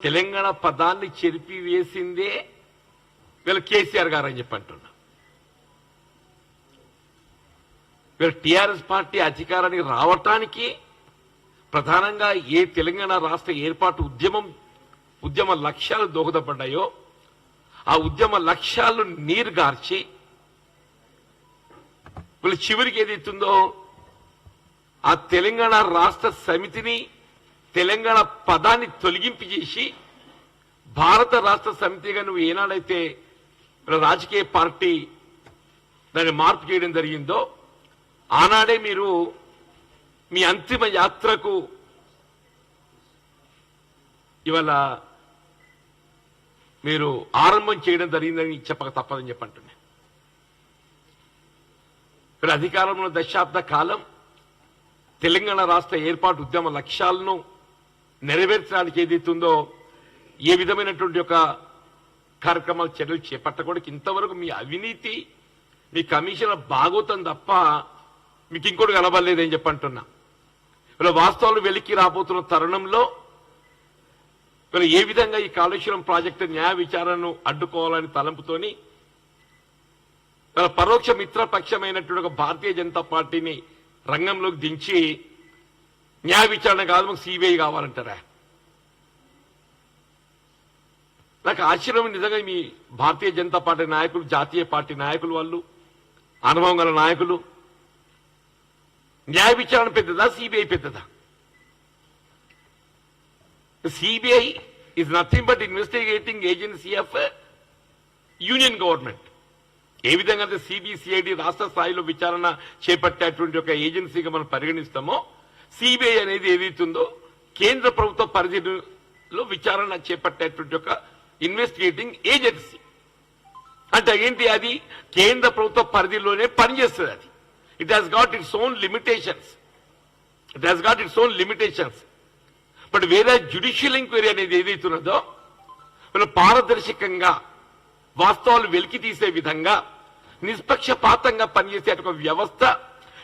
తెలంగాణ పదాన్ని చెరిపి వేసిందే వీళ్ళు కేసీఆర్ గారు అని చెప్పి అంటున్నా. వీళ్ళు టీఆర్ఎస్ పార్టీ అధికారానికి రావటానికి ప్రధానంగా ఏ తెలంగాణ రాష్ట్ర ఏర్పాటు ఉద్యమం ఉద్యమ లక్ష్యాలు దోహదపడ్డాయో ఆ ఉద్యమ లక్ష్యాలు నీరుగార్చి వీళ్ళు చివరికి ఏదైతుందో ఆ తెలంగాణ రాష్ట్ర సమితిని తెలంగాణ పదాన్ని తొలగింపు చేసి భారత రాష్ట్ర సమితిగా నువ్వు ఏనాడైతే రాజకీయ పార్టీ దాన్ని మార్పు చేయడం జరిగిందో ఆనాడే మీరు మీ అంతిమ యాత్రకు ఇవాళ మీరు ఆరంభం చేయడం జరిగిందని చెప్పక తప్పదని చెప్పంటున్నా. ఇప్పుడు అధికారంలో దశాబ్ద కాలం తెలంగాణ రాష్ట్ర ఏర్పాటు ఉద్యమ లక్ష్యాలను నెరవేర్చడానికి ఏదైతుందో ఏ విధమైనటువంటి ఒక కార్యక్రమాలు చర్యలు చేపట్టకూడదు. ఇంతవరకు మీ అవినీతి మీ కమిషన్ భాగోతం తప్ప మీకు ఇంకోటి కనబడలేదని చెప్పంటున్నా. ఇలా వాస్తవాలు వెలికి రాబోతున్న తరుణంలో మరి ఏ విధంగా ఈ కాళేశ్వరం ప్రాజెక్టు న్యాయ విచారణను అడ్డుకోవాలని తలంపుతోని తన పరోక్ష మిత్రపక్షమైనటువంటి ఒక భారతీయ జనతా పార్టీని రంగంలోకి దించి న్యాయ విచారణ కాదు మాకు సిబిఐ కావాలంటారా? నాకు ఆశ్చర్యం నిజంగా మీ భారతీయ జనతా పార్టీ నాయకులు జాతీయ పార్టీ నాయకులు వాళ్ళు అనుభవం గల నాయకులు. న్యాయ విచారణ పెద్దదా సిబిఐ పెద్దదా? CBI is nothing but investigating agency of union government ఏ విధంగా అయితే సిబిసిఐడి రాష్ట్ర స్థాయిలో విచారణ చేపట్టేటువంటి ఒక ఏజెన్సీగా మనం పరిగణిస్తామో సిబిఐ అనేది ఏదైతుందో కేంద్ర ప్రభుత్వ పరిధిలో విచారణ చేపట్టేటువంటి ఒక ఇన్వెస్టిగేటింగ్ ఏజెన్సీ అంటే ఏంటి అది? కేంద్ర ప్రభుత్వ పరిధిలోనే పనిచేస్తుంది అది. It has got its own limitations it has got its own limitations but వేరే జ్యుడిషియల్ ఎంక్వైరీ అనేది ఏదైతున్నదో వీళ్ళు పారదర్శకంగా వాస్తవాలు వెలికి తీసే విధంగా నిష్పక్షపాతంగా పనిచేసే ఒక వ్యవస్థ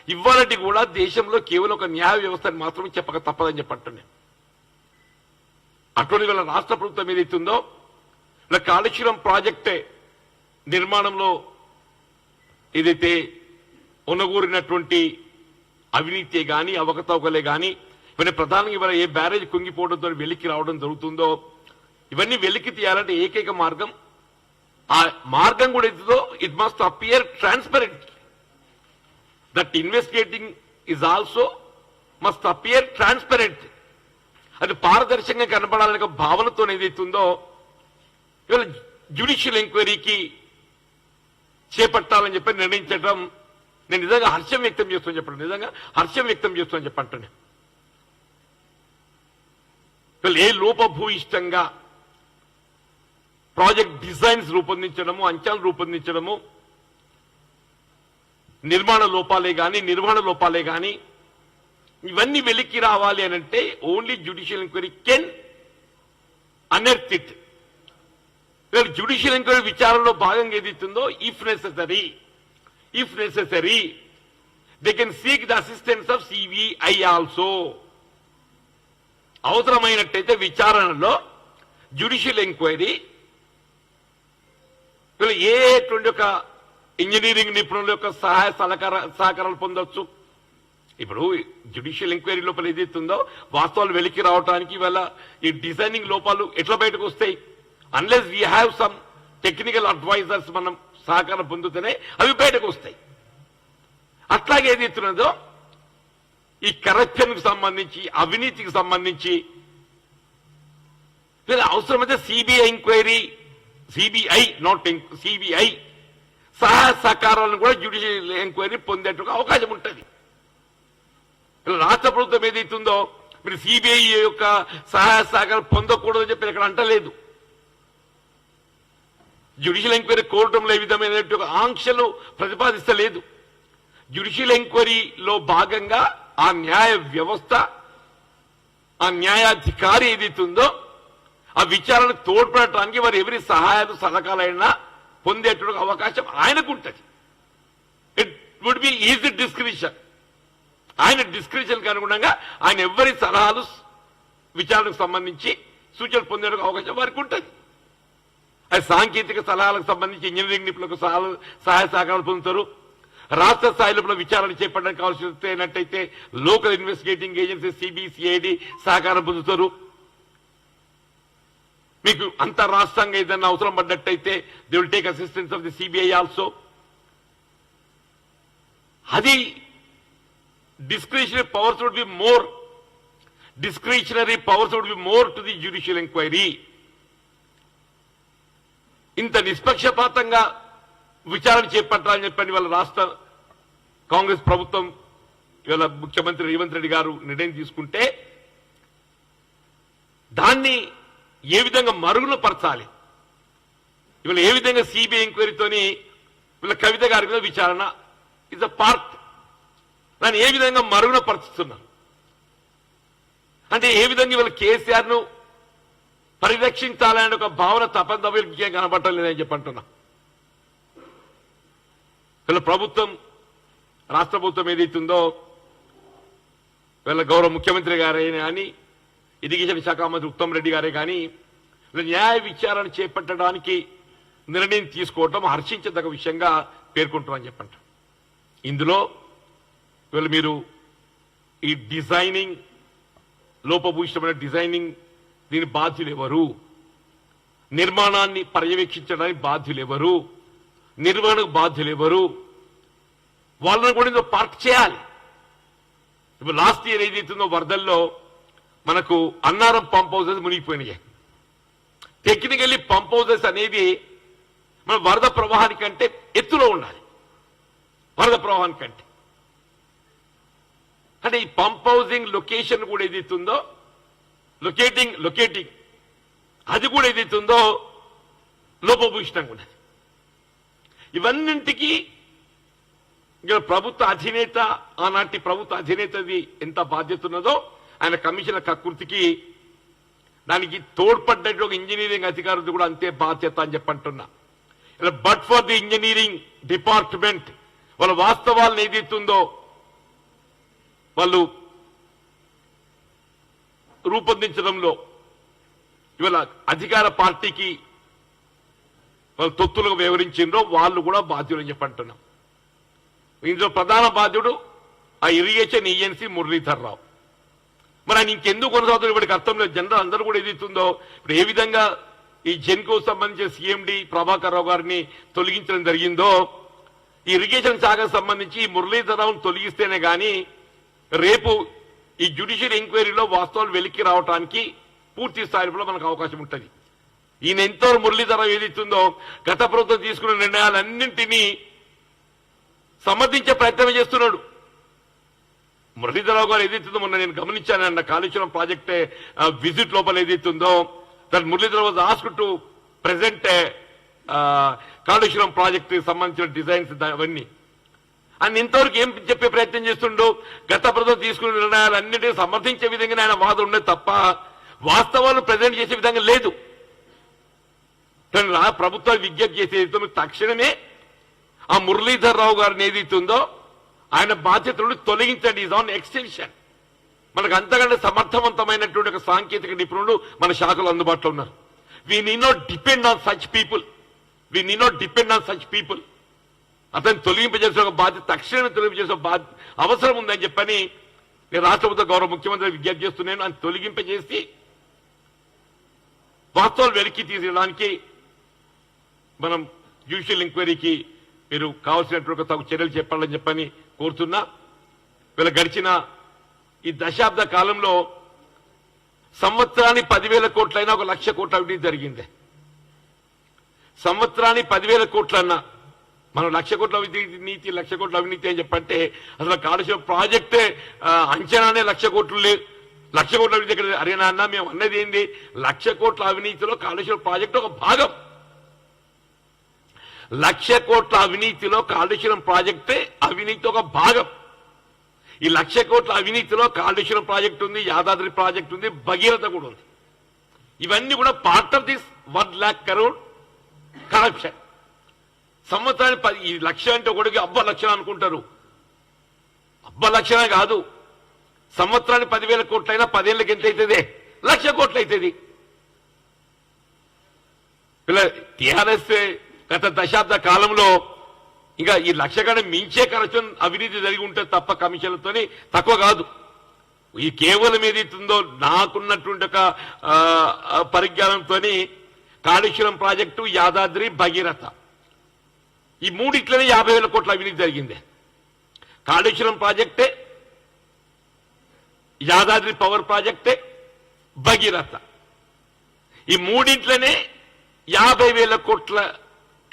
ఇవ్వాలంటే కూడా దేశంలో కేవలం ఒక న్యాయ వ్యవస్థని మాత్రమే చెప్పక తప్పదని చెప్పంటున్నాను అటువంటి వల్ల రాష్ట్ర ప్రభుత్వం ఏదైతుందో ఇలా కాళేశ్వరం ప్రాజెక్టే నిర్మాణంలో ఏదైతే ఉనగూరినటువంటి అవినీతి కానీ అవకతవకలే కానీ ఇవన్నీ ప్రధానంగా ఇవాళ ఏ బ్యారేజ్ కుంగిపోవడంతో వెలికి రావడం జరుగుతుందో ఇవన్నీ వెలికి తీయాలంటే ఏకైక మార్గం ఆ మార్గం కూడా ఏదో it must appear transparent that investigating is also must appear transparent అది పారదర్శకంగా కనపడాలనే ఒక భావనతో ఏదైతుందో ఇవాళ జ్యుడిషియల్ ఎంక్వైరీకి చేపట్టాలని చెప్పి నిర్ణయించడం నేను నిజంగా హర్షం వ్యక్తం చేస్తాను చెప్పండి నిజంగా హర్షం వ్యక్తం చేస్తాను చెప్పంటాను ఇవాళ ఏ లోపభూయిష్టంగా ప్రాజెక్ట్ డిజైన్స్ రూపొందించడము అంచనాలు రూపొందించడము నిర్మాణ లోపాలే కానీ నిర్వహణ లోపాలే కానీ ఇవన్నీ వెలికి రావాలి అని అంటే only judicial enquiry can unearth it judicial enquiry విచారణలో భాగంగా ఏదైతుందో if necessary if necessary they can seek the assistance of CBI also అవసరమైనట్టయితే విచారణలో జ్యుడిషియల్ ఎంక్వైరీ ఏ ఏటువంటి ఒక ఇంజనీరింగ్ నిపుణుల యొక్క సహాయ సహకార సహకారాలు పొందొచ్చు. ఇప్పుడు జ్యుడిషియల్ ఎంక్వైరీ లోపల ఏదైతుందో వాస్తవాలు వెలికి రావడానికి ఇవాళ ఈ డిజైనింగ్ లోపాలు ఎట్లా బయటకు వస్తాయి? Unless we have some technical advisers మనం సహకారం పొందుతూనే అవి బయటకు వస్తాయి. అట్లాగే ఏదైతున్నదో ఈ కరప్షన్కు సంబంధించి అవినీతికి సంబంధించి అవసరమైతే CBI enquiry CBI not CBI సహాయ సహకారాలను కూడా జ్యుడిషియల్ ఎంక్వైరీ పొందేట్టుగా అవకాశం ఉంటుంది. ఇలా రాష్ట్ర ప్రభుత్వం ఏదైతుందో మీరు సిబిఐ యొక్క సహాయ సహకారం పొందకూడదని చెప్పి ఇక్కడ అంటలేదు. జ్యుడిషియల్ ఎంక్వైరీ కోరటంలో ఏ విధమైన ఆంక్షలు ప్రతిపాదిస్తలేదు. జ్యుడిషియల్ ఎంక్వైరీలో భాగంగా ఆ న్యాయ వ్యవస్థ ఆ న్యాయాధికారి ఏదైతుందో ఆ విచారణకు తోడ్పడటానికి వారు ఎవరి సహాయాలు సలహాలైనా పొందేటువంటి అవకాశం ఆయనకు ఉంటుంది it would be his description ఆయన డిస్క్రిప్షన్ అనుగుణంగా ఆయన ఎవరి సలహాలు విచారణకు సంబంధించి సూచనలు పొందే అవకాశం వారికి ఉంటుంది అది సాంకేతిక సలహాలకు సంబంధించి ఇంజనీరింగ్ నిపుణులకు సలహాలు సహాయ సహకారాలు పొందుతారు. రాష్ట్ర స్థాయిలో విచారణ చేపట్టడానికి కావాల్సినట్టయితే లోకల్ ఇన్వెస్టిగేటింగ్ ఏజెన్సీ సిబిసిఐడి సహకారం పొందుతారు. మీకు అంతర్రాష్ట్రంగా ఏదైనా అవసరం పడ్డట్టయితే they will take assistance of the CBI also అది discretionary powers would be more discretionary powers would be more to the judicial enquiry ఇంత నిష్పక్షపాతంగా విచారణ చేపట్టాలని చెప్పని వాళ్ళ రాష్ట్ర కాంగ్రెస్ ప్రభుత్వం ఇవాళ ముఖ్యమంత్రి రేవంత్ రెడ్డి గారు నిర్ణయం తీసుకుంటే దాన్ని ఏ విధంగా మరుగున పరచాలి? ఇవాళ ఏ విధంగా సిబిఐ ఎంక్వైరీతోని వీళ్ళ కవిత గారి మీద విచారణ? ఇస్ అ పార్ట్ దాన్ని ఏ విధంగా మరుగున పరుచుతున్నారు? అంటే ఏ విధంగా వీళ్ళ కేసీఆర్ను పరిరక్షించాలనే ఒక భావన తప్పని వీళ్ళకి కనబడటం లేదని చెప్పి అంటున్నా. వీళ్ళ ప్రభుత్వం రాష్ట్ర ప్రభుత్వం ఏదైతుందో వీళ్ళ గౌరవ ముఖ్యమంత్రి గారైనా అని ఇరిగేషన్ శాఖ మంత్రి ఉత్తమ్ రెడ్డి గారే కానీ న్యాయ విచారణ చేపట్టడానికి నిర్ణయం తీసుకోవటం హర్షించదగ్గ విషయంగా పేర్కొంటామని చెప్పంట ఇందులో ఇవాళ మీరు ఈ డిజైనింగ్ లోపభూయిష్టమైన డిజైనింగ్ దీని బాధ్యులు ఎవరు నిర్మాణాన్ని పర్యవేక్షించడానికి బాధ్యులు ఎవరు నిర్వహణకు బాధ్యులు ఎవరు వాళ్ళని కూడా ఇందులో పార్క్ చేయాలి. ఇప్పుడు లాస్ట్ ఇయర్ ఏదైతుందో వరదల్లో మనకు అన్నారం పంప్ హౌసెస్ మునిగిపోయినాయి. టెక్నికల్లీ పంప్ హౌసెస్ అనేది మన వరద ప్రవాహానికంటే ఎత్తులో ఉండాలి. వరద ప్రవాహానికంటే. అంటే ఈ పంప్ హౌసింగ్ లొకేషన్ కూడా ఏదైతుందో లొకేటింగ్ లొకేటింగ్ అది కూడా ఏదైతుందో లోపభూషితంగా ఉన్నది. ఇవన్నింటికి ఇక్కడ ప్రభుత్వ అధినేత ఆనాటి ప్రభుత్వ అధినేతది ఎంత బాధ్యత ఉన్నదో ఆయన కమిషన్ కకృతికి దానికి తోడ్పడ్డట్టు ఒక ఇంజనీరింగ్ అధికారులు కూడా అంతే బాధ్యత అని చెప్పంటున్నా ఇలా but for the engineering department వాళ్ళ వాస్తవాలను ఏదైతుందో వాళ్ళు రూపొందించడంలో ఇవాళ అధికార పార్టీకి వాళ్ళు తొత్తులుగా వివరించిండ్రో వాళ్ళు కూడా బాధ్యులని చెప్పంటున్నాం ఇందులో ప్రధాన బాధ్యుడు ఆ ఇరిగేషన్ ఏజెన్సీ మురళీధర్ రావు. మరి ఆయన ఇంకెందుకు కొనసాగుతుంది ఇప్పటికి అర్థం లేదు. జనరల్ అందరూ కూడా ఎదుగుతుందో ఇప్పుడు ఏ విధంగా ఈ జెన్కో సంబంధించిన సీఎండి ప్రభాకర్ రావు గారిని తొలగించడం జరిగిందో ఈ ఇరిగేషన్ శాఖకు సంబంధించి మురళీధరరావును తొలగిస్తేనే కానీ రేపు ఈ జ్యుడిషియల్ ఎంక్వైరీలో వాస్తవాలు వెలికి రావడానికి పూర్తి స్థాయిలో మనకు అవకాశం ఉంటుంది. ఈయన ఎంతో మురళీధరరావు ఏదైతుందో గత ప్రభుత్వం తీసుకున్న నిర్ణయాలన్నింటినీ సమర్థించే ప్రయత్నం చేస్తున్నాడు. మురళీధరరావు గారు ఏదైతుందో మొన్న నేను గమనించానన్న కాళేశ్వరం ప్రాజెక్టే విజిట్ లోపల ఏదైతుందో. That Muralidhar was ask to present Kaleshwaram project సంబంధించిన డిజైన్స్ అవన్నీ. అని ఇంతవరకు ఏం చెప్పే ప్రయత్నం చేస్తుండో? గత ప్రభుత్వం తీసుకున్న నిర్ణయాలన్నింటినీ సమర్థించే విధంగా ఆయన వాదం ఉండేది తప్ప వాస్తవాలు ప్రజెంట్ చేసే విధంగా లేదు. రా ప్రభుత్వాలు విజ్ఞప్తి చేసేది తక్షణమే ఆ మురళీధర్ రావు గారిని ఏదైతుందో ఆయన బాధ్యతలను తొలగించండి. ఈజ్ ఆన్ ఎక్స్టెన్షన్ మనకు అంతకంటే సమర్థవంతమైనటువంటి ఒక సాంకేతిక నిపుణులు మన శాఖలో అందుబాటులో ఉన్నారు. We need not depend on such people we need not depend on such people అతను తొలగింపజేసిన ఒక బాధ్యత తక్షణమే తొలగింపజేసే బాధ్యత అవసరం ఉందని చెప్పని నేను రాష్ట్రపతి గౌరవ ముఖ్యమంత్రి విజ్ఞప్తి చేస్తున్నాను. అని తొలగింపజేసి వాస్తవాలు వెలికి తీసేయడానికి మనం జ్యుడిషియల్ ఎంక్వైరీకి మీరు కావాల్సినటువంటి ఒక తగు చర్యలు చెప్పాలని చెప్పని కోరుతున్నా వీళ్ళ గడిచిన ఈ దశాబ్ద కాలంలో సంవత్సరానికి పదివేల కోట్లైనా ఒక లక్ష కోట్ల అవినీతి జరిగింది. సంవత్సరానికి పదివేల కోట్లన్నా మనం లక్ష కోట్ల అవినీతి నీతి లక్ష కోట్ల అవినీతి అని చెప్పంటే అసలు కాలుష్యం ప్రాజెక్టే అంచనానే లక్ష కోట్లు లేదు లక్ష కోట్ల అవినీతి అరేనా అన్న మేము అన్నది ఏంది? లక్ష కోట్ల అవినీతిలో కాళేశ్వరం ప్రాజెక్టు ఒక భాగం. లక్ష కోట్ల అవినీతిలో కాళేశ్వరం ప్రాజెక్టే అవినీతి ఒక భాగం. ఈ లక్ష కోట్ల అవినీతిలో కాళేశ్వరం ప్రాజెక్ట్ ఉంది యాదాద్రి ప్రాజెక్ట్ ఉంది భగీరథ కూడా ఉంది. ఇవన్నీ కూడా part of this one lakh crore corruption సంవత్సరానికి పది ఈ లక్ష అంటే ఒకటికి అబ్బ లక్షలు అనుకుంటారు. అబ్బ లక్షలే కాదు. సంవత్సరానికి పదివేల కోట్లైనా పదేళ్ళకి ఎంత అవుతుంది లక్ష కోట్లు అవుతుంది పిల్ల టీఆర్ఎస్ గత దశాబ్ద కాలంలో ఇంకా ఈ లక్ష మించే కరచం అవినీతి జరిగి ఉంటే తప్ప కమిషన్లతోని తక్కువ కాదు. ఈ కేవలం ఏదైతుందో నాకున్నటువంటి ఒక పరిజ్ఞానంతో కాళేశ్వరం ప్రాజెక్టు యాదాద్రి భగీరథ. ఈ మూడిట్లనే యాభై వేల కోట్ల అవినీతి జరిగింది. కాళేశ్వరం ప్రాజెక్టే యాదాద్రి పవర్ ప్రాజెక్టే భగీరథ. ఈ మూడింట్లనే యాభై వేల కోట్ల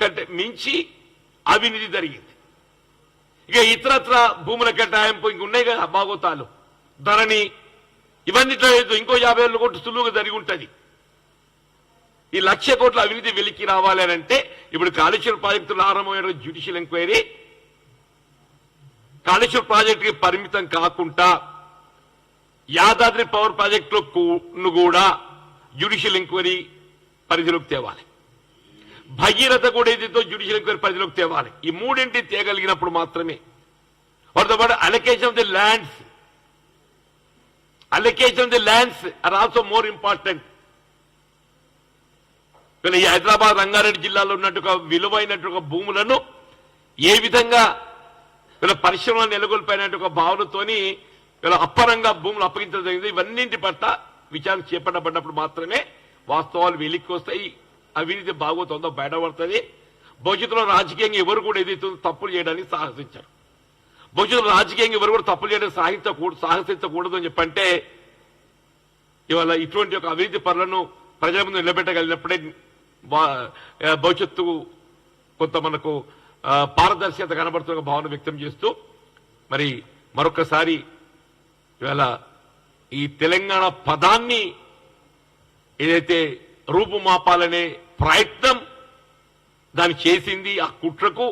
కంటే మించి అవినీతి జరిగింది. ఇక ఇతరత్ర భూముల కేటాయింపు ఇంక ఉన్నాయి కదా భాగోతాలు ధరణి ఇవన్నిట్లో ఇంకో యాభై ఏళ్ళు కోట్లు సులువుగా జరిగి ఉంటుంది. ఈ లక్ష కోట్ల అవినీతి వెలికి రావాలి అని అంటే ఇప్పుడు కాళేశ్వరం ప్రాజెక్టులో ఆరంభమైన జ్యుడిషియల్ ఎంక్వైరీ కాళేశ్వరం ప్రాజెక్టుకి పరిమితం కాకుండా యాదాద్రి పవర్ ప్రాజెక్టులో కూడా జ్యుడిషియల్ ఎంక్వైరీ పరిధిలోకి తేవాలి. భగీరథ కూడా ఏదైతే జ్యుడిషియల్ ఎంక్వైరీ పరిధిలోకి తేవాలి ఈ మూడింటి తేగలిగినప్పుడు మాత్రమే. వాటితో పాటు allocation of the lands allocation of the lands are also more important వీళ్ళ ఈ హైదరాబాద్ రంగారెడ్డి జిల్లాలో ఉన్నట్టుగా విలువైనట్టు భూములను ఏ విధంగా వీళ్ళ పరిశ్రమలు నెలకొల్పోయినట్టు ఒక భావనతోని వీళ్ళ అప్పరంగా భూములు అప్పగించడం జరిగింది. ఇవన్నింటి పట్ల విచారణ చేపట్టబడినప్పుడు మాత్రమే వాస్తవాలు వెలికి వస్తాయి అవినీతి బాగోతుందో బయటపడుతుంది. భవిష్యత్తులో రాజకీయంగా ఎవరు కూడా ఏదైతే తప్పులు చేయడానికి సాహసించారు. భవిష్యత్తులో రాజకీయంగా ఎవరు కూడా తప్పులు చేయడానికి సాహించకూడదు సాహసించకూడదు అని చెప్పంటే ఇవాళ ఇటువంటి ఒక అవినీతి పనులను ప్రజల ముందు నిలబెట్టగలిగినప్పుడే భవిష్యత్తు కొంత మనకు పారదర్శకత కనబడుతున్న భావన వ్యక్తం చేస్తూ మరి మరొకసారి ఇవాళ ఈ తెలంగాణ పదాన్ని ఏదైతే రూపుమాపాలనే ప్రయత్నం దాన్ని చేసింది ఆ కుట్రకు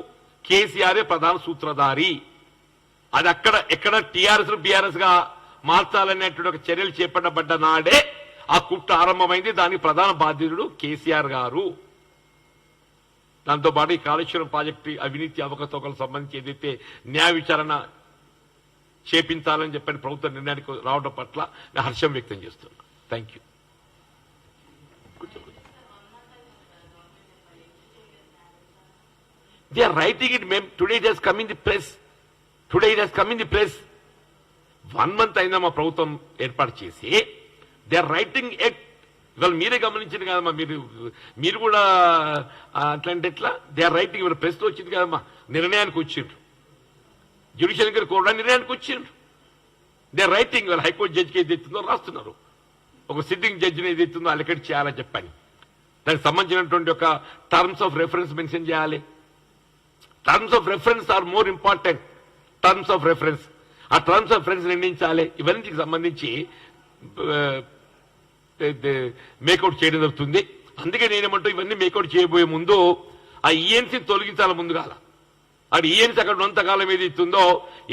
కేసీఆర్ ప్రధాన సూత్రధారి. అది అక్కడ ఎక్కడ టీఆర్ఎస్ బీఆర్ఎస్గా మార్చాలనేటువంటి ఒక చర్యలు చేపట్టబడ్డ నాడే ఆ కుట్ర ఆరంభమైంది. దానికి ప్రధాన బాధ్యుడు కేసీఆర్ గారు. దాంతోపాటు ఈ కాళేశ్వరం ప్రాజెక్టు అవినీతి అవకతవకలకు సంబంధించి ఏదైతే న్యాయ విచారణ చేపించాలని చెప్పని ప్రభుత్వ నిర్ణయానికి రావడం పట్ల నేను హర్షం వ్యక్తం చేస్తున్నా thank you they are writing it ma'am today it has come in the press today it has come in the press one month అయినా మా ప్రభుత్వం ఏర్పాటు చేసి దే ఆర్ రైటింగ్ ఎట్ ఇవాళ మీరే గమనించింది కదమ్మా మీరు మీరు కూడా అట్లాంటి ఎట్లా? దే ఆర్ రైటింగ్ ఇవాళ ప్రెస్ వచ్చింది కదమ్మా నిర్ణయానికి వచ్చిండ్రు. జ్యుడిషియల్ గారు కూడా నిర్ణయానికి వచ్చిండ్రు. దే ఆర్ రైటింగ్ ఇవాళ హైకోర్టు జడ్జికి ఏదైతుందో రాస్తున్నారు. ఒక సిట్టింగ్ జడ్జిని ఏదైతుందో అలకెట్ చేయాలని చెప్పని. దానికి సంబంధించినటువంటి ఒక టర్మ్స్ ఆఫ్ రెఫరెన్స్ మెన్షన్ చేయాలి. Terms of reference are more important terms of reference ఆ టర్మ్స్ ఆఫ్ రెఫరెన్స్ నిర్ణయించాలి. ఇవన్నిటికి సంబంధించి మేకౌట్ చేయడం జరుగుతుంది. అందుకే నేనేమంటూ ఇవన్నీ మేకౌట్ చేయబోయే ముందు ఆ ఈఎన్సీని తొలగించాలి ముందుగాల అది ఈఎన్సీ అక్కడ ఉన్నంతకాలం ఏది ఇస్తుందో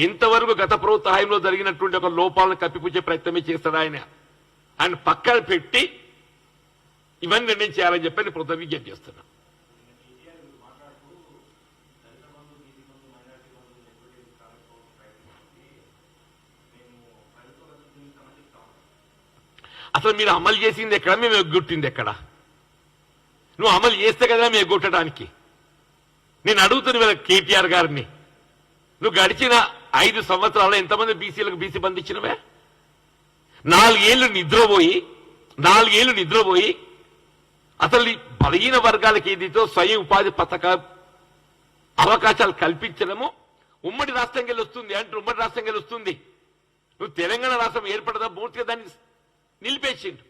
ఇంతవరకు గత ప్రభుత్వ హాయంలో జరిగినటువంటి ఒక లోపాలను కప్పిపుచ్చే ప్రయత్నమే చేస్తాడు ఆయన. ఆయన పక్కన పెట్టి ఇవన్నీ నిర్ణయం చేయాలని చెప్పి నేను ప్రభుత్వం విజ్ఞప్తి చేస్తున్నా అసలు మీరు అమలు చేసింది ఎక్కడ? మేము ఎగ్గొట్టింది ఎక్కడ? నువ్వు అమలు చేస్తే కదా మేము ఎగ్గొట్టడానికి. నేను అడుగుతున్న వీళ్ళ కేటీఆర్ గారిని నువ్వు గడిచిన ఐదు సంవత్సరాలు ఎంతమంది బీసీలకు బీసీ బంధు ఇచ్చినవే? నాలుగేళ్ళు నిద్రపోయి నాలుగేళ్ళు నిద్రపోయి అసలు బలహీన వర్గాలకు ఏదితో స్వయం ఉపాధి పథక అవకాశాలు కల్పించడము ఉమ్మడి రాష్ట్రం వెళ్ళి వస్తుంది అంటే ఉమ్మడి రాష్ట్రం వస్తుంది నువ్వు తెలంగాణ రాష్ట్రం ఏర్పడదా? పూర్తిగా దాన్ని నిలిపేసిండు.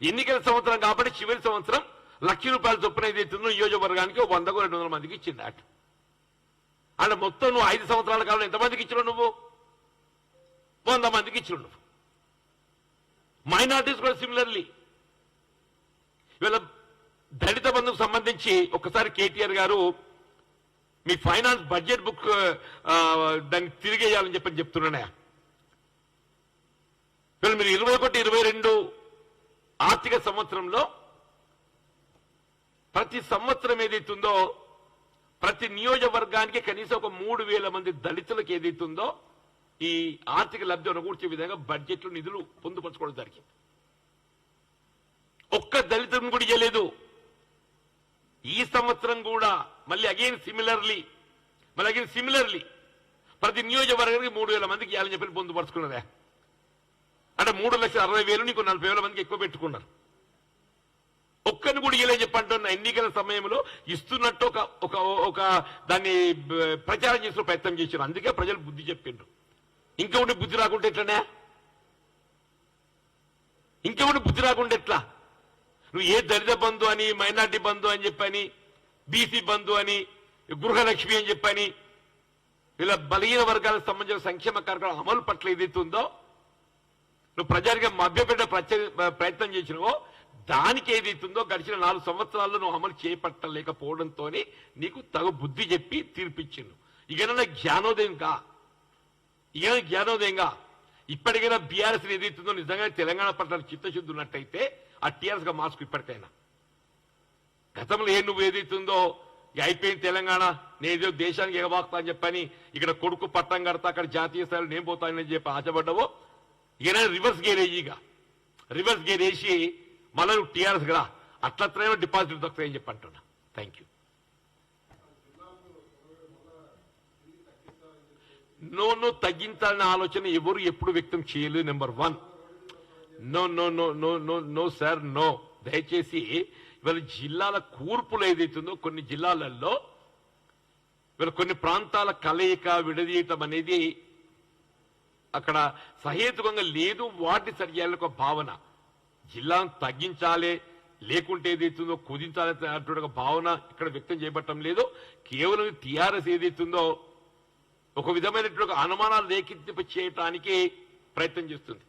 ఎన్నికల సంవత్సరం కాబట్టి చివరి సంవత్సరం లక్ష రూపాయల చొప్పున ఏదైతుందో నియోజకవర్గానికి వందకు రెండు వందల మందికి ఇచ్చింది అటు. అంటే మొత్తం నువ్వు ఐదు సంవత్సరాల కాలంలో ఎంతమందికి ఇచ్చినావు నువ్వు? వంద మందికి ఇచ్చినావు నువ్వు. మైనార్టీస్ కూడా సిమిలర్లీ ఇవాళ దళిత బంధుకు సంబంధించి ఒకసారి కేటీఆర్ గారు మీ ఫైనాన్స్ బడ్జెట్ బుక్ దాన్ని తిరిగేయాలని చెప్పని చెప్తున్నాయా వీళ్ళు మీరు ఇరవై ఒకటి ఇరవై రెండు ఆర్థిక సంవత్సరంలో ప్రతి సంవత్సరం ఏదైతుందో ప్రతి నియోజకవర్గానికి కనీసం ఒక మూడు వేల మంది దళితులకు ఏదైతుందో ఈ ఆర్థిక లబ్ధి అనుకూర్చే విధంగా బడ్జెట్లో నిధులు పొందుపరచుకోవడం జరిగింది. ఒక్క దళితులను కూడా ఇవ్వలేదు సంవత్సరం కూడా మళ్ళీ అగైన్ సిమిలర్లీ మళ్ళీ అగైన్ సిమిలర్లీ ప్రతి నియోజకవర్గానికి మూడు వేల మందికి ఇవ్వాలని చెప్పి పొందుపరుచుకున్నదే అంటే మూడు లక్షల అరవై వేలు నీకు నలభై వేల మందికి ఎక్కువ పెట్టుకున్నారు. ఒక్కరిని కూడా ఇలా చెప్పంటున్న ఎన్నికల సమయంలో ఇస్తున్నట్టు ఒక ఒక ఒక దాన్ని ప్రచారం చేసిన ప్రయత్నం చేశారు. అందుకే ప్రజలు బుద్ధి చెప్పిండ్రు. ఇంకా ఉండి బుద్ధి రాకుంటే ఎట్లనే? ఇంకా ఉండి బుద్ధి రాకుండా ఎట్లా? నువ్వు ఏ దళిత బంధు అని మైనార్టీ బంధు అని చెప్పని బీసీ బంధు అని గృహలక్ష్మి అని చెప్పని ఇలా బలహీన వర్గాలకు సంబంధించిన సంక్షేమ కార్యక్రమం అమలు పట్ల ఏదైతే ఉందో నువ్వు ప్రజానికి మభ్యపెట్టే ప్రయత్నం చేసినవో దానికి ఏదైతుందో గడిచిన నాలుగు సంవత్సరాల్లో నువ్వు అమలు చేపట్టలేకపోవడంతో నీకు తగు బుద్ధి చెప్పి తీర్పిచ్చిండు. ఇకనన్నా జ్ఞానోదయం కా? ఇక జ్ఞానోదయంగా ఇప్పటికైనా బీఆర్ఎస్ ఏదైతుందో నిజంగా తెలంగాణ పట్ల చిత్తశుద్ధి ఉన్నట్టయితే ఆ టీఆర్ఎస్గా మార్చుకు ఇప్పటికైనా. గతంలో ఏ నువ్వు ఏదైతుందో అయిపోయింది తెలంగాణ నేనేదో దేశానికి ఎగబాక్తా అని చెప్పని ఇక్కడ కొడుకు పట్టం కడతా అక్కడ జాతీయ స్థాయిలో నేను పోతానని చెప్పి ఆశపడ్డావో ఈయన రివర్స్ గేరేజ్ ఇక రివర్స్ గేర్ వేసి మళ్ళీ టీఆర్ఎస్ కదా. అట్లత్రైనా డిపాజిట్ దొరుకుతాయని చెప్పి అంటున్నా. థ్యాంక్ యూ నో నో తగ్గించాలనే ఆలోచన ఎవరు ఎప్పుడు వ్యక్తం చేయలేదు number one no no no no no no sir no దయచేసి ఇవాళ జిల్లాల కూర్పులు ఏదైతుందో కొన్ని జిల్లాలలో ఇవాళ కొన్ని ప్రాంతాల కలయిక విడదీయటం అనేది అక్కడ సహేతుకంగా లేదు వాటిని సరిచేయాలని ఒక భావన. జిల్లాను తగ్గించాలి లేకుంటే ఏదైతుందో కుదించాలి అటువంటి ఒక భావన ఇక్కడ వ్యక్తం చేయబట్టం లేదు. కేవలం టీఆర్ఎస్ ఏదైతుందో ఒక విధమైనటువంటి అనుమానాలు రేకెత్తింప చేయటానికి ప్రయత్నం చేస్తుంది.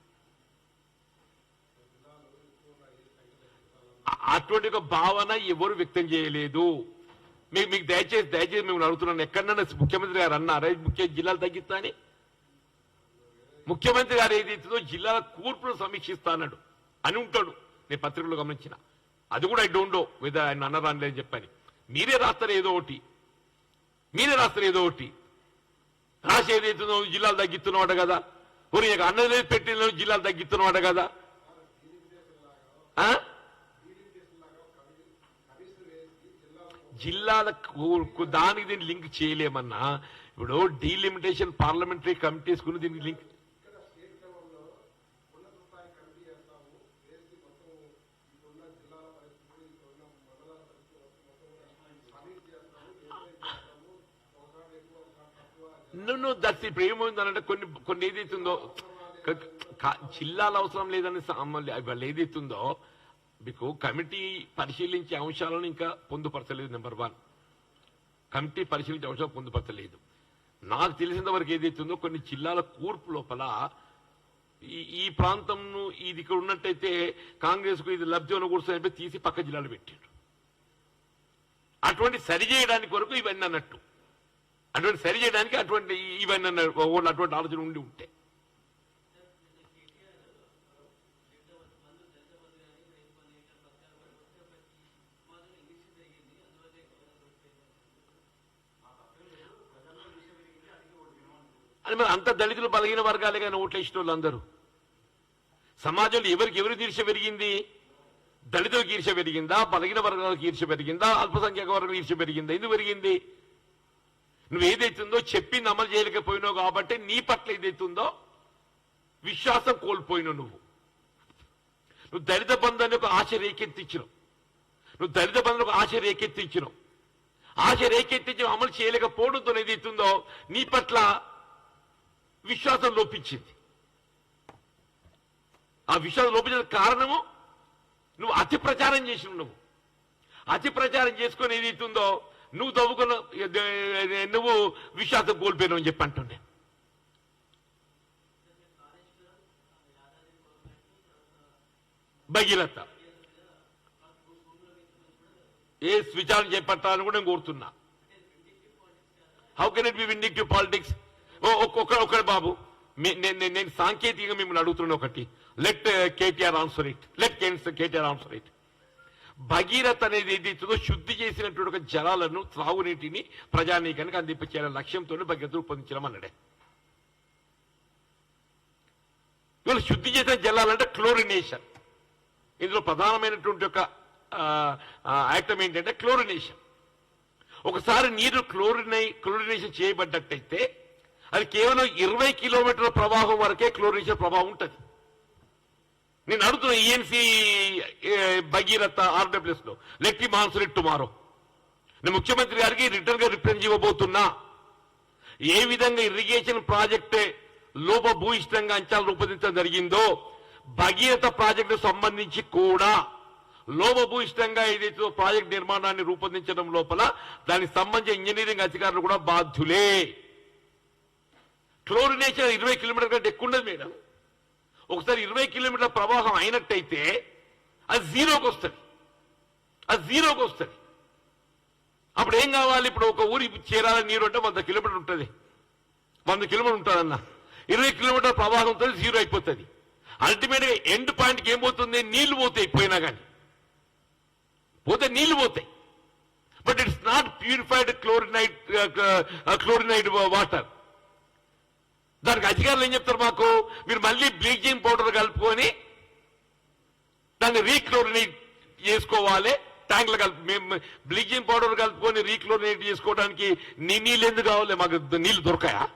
అటువంటి ఒక భావన ఎవరు వ్యక్తం చేయలేదు. మీకు మీకు దయచేసి దయచేసి మేము అడుగుతున్నాను. ఎక్కడన్నా ముఖ్యమంత్రి గారు అన్నారా? ముఖ్య జిల్లాలు తగ్గిస్తా అని ముఖ్యమంత్రి గారు ఏదైతుందో జిల్లాల కూర్పును సమీక్షిస్తానడు. అని ఉంటాడు. నేను పత్రికలో గమనించిన. అది కూడా ఐ డోంట్ డో విధ ఆయన అన్నరాని అని చెప్పని. మీరే రాస్తారు ఏదో ఒకటి. మీరే రాస్తారు ఏదో ఒకటి. రాసి ఏదైతుందో జిల్లాలు తగ్గిస్తున్నావాట కదా. ఊరి అన్నది లేదు పెట్టిన జిల్లాలు తగ్గిస్తున్నావాట కదా. ఆ? జిల్లాల దానికి దీన్ని లింక్ చేయలేమన్నా? ఇప్పుడు డీలిమిటేషన్ పార్లమెంటరీ కమిటీస్ గురించి దీనికి లింక్ నువ్వు ప్రేమ ఉందనంటే కొన్ని కొన్ని ఏదైతుందో క- జిల్లాల అవసరం లేదని సామాన్య వాళ్ళు ఏదైతుందో మీకు కమిటీ పరిశీలించే అంశాలను ఇంకా పొందుపరచలేదు నెంబర్ వన్ కమిటీ పరిశీలించే అంశాలు పొందుపరచలేదు. నాకు తెలిసినంత వరకు ఏదైతుందో కొన్ని జిల్లాల కూర్పు లోపల ఈ ఈ ప్రాంతంను ఇది ఇక్కడ ఉన్నట్టయితే కాంగ్రెస్కు ఇది లబ్ధి అనకూడదు తీసి పక్క జిల్లాలు పెట్టాడు అటువంటి సరి చేయడానికి వరకు ఇవన్నీ అన్నట్టు. అటువంటి సరి చేయడానికి అటువంటి ఇవన్నీ అన్నారు వాళ్ళు అటువంటి ఆలోచన ఉండి ఉంటే. అని మరి అంత దళితులు బలహీన వర్గాలే కానీ ఓట్లేసిన వాళ్ళు అందరూ. సమాజంలో ఎవరికి ఎవరు తీర్చ పెరిగింది? దళితులకు ఈర్ష పెరిగిందా? బలహీన వర్గాలకు ఈర్ష పెరిగిందా? అల్పసంఖ్యాక వర్గాలకు ఈర్ష పెరిగిందా? ఎందుకు పెరిగింది? నువ్వు ఏదైతుందో చెప్పింది అమలు చేయలేకపోయినావు కాబట్టి నీ పట్ల ఏదైతుందో విశ్వాసం కోల్పోయినావు నువ్వు. నువ్వు దళిత బంధాన్ని ఒక ఆశ రేకెత్తించినావు నువ్వు దళిత బంధాన్ని ఒక ఆశ రేకెత్తించినావు ఆశ రేకెత్తించి అమలు చేయలేకపోవడంతో ఏదైతుందో నీ పట్ల విశ్వాసం లోపించింది. ఆ విశ్వాసం లోపించిన కారణము నువ్వు అతి ప్రచారం చేసిన నువ్వు. అతి ప్రచారం చేసుకొని ఏదైతుందో నువ్వు తవ్వుకున్న నువ్వు విశ్వాసం కోల్పోయినావు అని చెప్పి అంటుండే. భగీరథ. ఏ విచారణ చేపట్టాలని కూడా నేను కోరుతున్నా. How can it be vindictive politics ఒక్క ఒక్క బాబు. నేను నేను- నేను సాంకేతికంగా మిమ్మల్ని అడుగుతున్నా ఒకటి. Let KTR answer it let KTR answer it Bhagiratha అనేది ఏదైతుందో శుద్ధి చేసినటువంటి ఒక జలాలను త్రాగునీటిని ప్రజానీకానికి అందించాలనే లక్ష్యంతో భగీరథ రూపొందించడం అన్నడే. ఇవాళ శుద్ధి చేసిన జలాలంటే క్లోరినేషన్. ఇందులో ప్రధానమైనటువంటి ఒక ఐటమ్ ఏంటంటే క్లోరినేషన్. ఒకసారి నీరు క్లోరినై క్లోరినేషన్ చేయబడ్డట్టయితే అది కేవలం ఇరవై కిలోమీటర్ల ప్రవాహం వరకే క్లోరినేషన్ ప్రభావం ఉంటుంది. నేను అడుగుతున్నా ENC ENC Bhagiratha ఆర్డబ్ల్యూఎస్లో let me answer it tomorrow నేను ముఖ్యమంత్రి గారికి రిటర్న్గా రిప్రజెంట్ ఇవ్వబోతున్నా ఏ విధంగా ఇరిగేషన్ ప్రాజెక్టే లోపభూయిష్టంగా అంచనాలు రూపొందించడం జరిగిందో భగీరథ ప్రాజెక్టు సంబంధించి కూడా లోపభూయిష్టంగా ఏదైతే ప్రాజెక్ట్ నిర్మాణాన్ని రూపొందించడం లోపల దానికి సంబంధించిన ఇంజనీరింగ్ అధికారులు కూడా బాధ్యులే. క్లోరినేషన్ ఇరవై కిలోమీటర్ కంటే ఎక్కువ ఉండదు మేడం. ఒకసారి ఇరవై కిలోమీటర్ల ప్రవాహం అయినట్టయితే అది జీరోకి వస్తుంది. అది జీరోకి వస్తుంది. అప్పుడు ఏం కావాలి? ఇప్పుడు ఒక ఊరి చేరాలని నీరు అంటే వంద కిలోమీటర్ ఉంటుంది. వంద కిలోమీటర్ ఉంటుందన్న ఇరవై కిలోమీటర్ ప్రవాహంతో జీరో అయిపోతుంది. అల్టిమేట్గా ఎండ్ పాయింట్కి ఏం పోతుంది? నీళ్ళు పోతాయి పోయినా కానీ పోతే నీళ్ళు పోతాయి. But it's not purified chlorinated chlorinated water. దానికి అధికారులు ఏం చెప్తారు మాకు? మీరు మళ్ళీ బ్లీచింగ్ పౌడర్ కలుపుకొని దాన్ని రీక్లోరినేట్ చేసుకోవాలి. ట్యాంక్లు కలుపు మేము బ్లీచింగ్ పౌడర్ కలుపుకొని రీక్లోరినేట్ చేసుకోవడానికి నీ నీళ్ళు ఎందుకు కావాలి? మాకు నీళ్ళు దొరకాయా?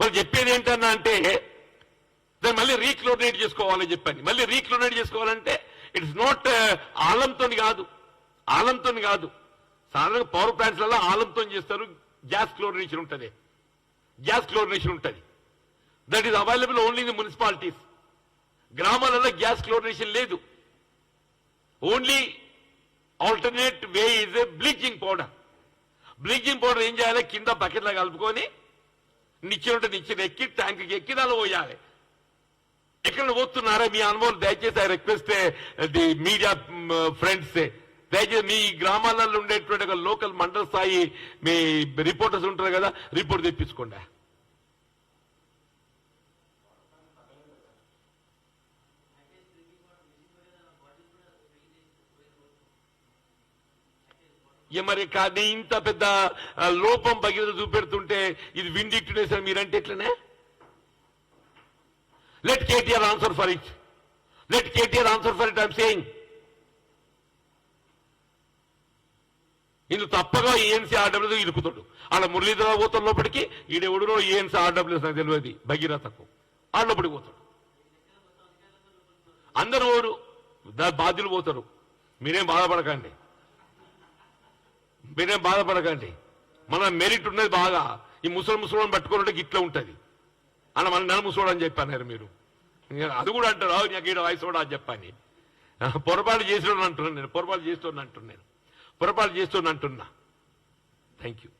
వాళ్ళు చెప్పేది ఏంటన్నా అంటే దాన్ని మళ్ళీ రీక్లోరినేట్ చేసుకోవాలని చెప్పండి. మళ్ళీ రీక్లోరినేట్ చేసుకోవాలంటే ఇట్స్ నాట్ ఆలంతో కాదు. ఆలంతో కాదు. సాధారణంగా పవర్ ప్లాంట్స్లలో ఆలంతో చేస్తారు. గ్యాస్ క్లోరినేషన్ ఉంటుంది. గ్యాస్ క్లోరినేషన్ ఉంటుంది. That is available only in municipalities గ్రామాలలో గ్యాస్ క్లోరినేషన్ లేదు. Only alternate way is a bleaching powder bleaching powder ఏం చేయాలి? కింద బకెట్లో కలుపుకొని నిచ్చెన నిచ్చిన నిచ్చెన ఎక్కి ట్యాంక్కి ఎక్కి దానిలో పోయాలి. ఎక్కడ పోతున్నారా మీ అనుభవం? దయచేసి I request the media friends దయచేసి మీ గ్రామాలలో ఉండేటువంటి ఒక లోకల్ మండల స్థాయి మీ రిపోర్టర్స్ ఉంటారు కదా రిపోర్ట్ తెప్పించుకోండి. మరి కానీ ఇంత పెద్ద లోపం భగీరథ చూపెడుతుంటే ఇది విండిక్టునేస్ అని మీరంటే ఎట్లనే? Let KTR answer for it let KTR answer for it I'm saying ఇందు తప్పగా ఏఎన్సీ ఆర్డబ్ల్యూ ఇరుకుతాడు. ఆడ మురళీధర పోతాడు లోపలికి ఈడెవడునో ఏఎన్సీ ఆర్డబ్ల్యూఎస్ నాకు తెలియదు. భగీరథకు. ఆడ లోపలికి పోతాడు. అందరూ ఓరు బాధ్యులు పోతారు. మీరేం బాధపడకండి. మీరేం బాధపడకండి. మన మెరిట్ ఉన్నది బాగా. ఈ ముసలి ముసలి పట్టుకుంటే ఇట్లా ఉంటుంది. అన్న మన నెల ముసోడు అని చెప్పారు మీరు. అది కూడా అంటారు. నాకు ఈడ వయసు కూడా అని చెప్పని. పొరపాటు చేసిన అంటున్నాను నేను. పొరపాటు చేస్తున్నాను అంటున్నాను పొరపాటు చేస్తున్నా అంటున్నా థ్యాంక్ యూ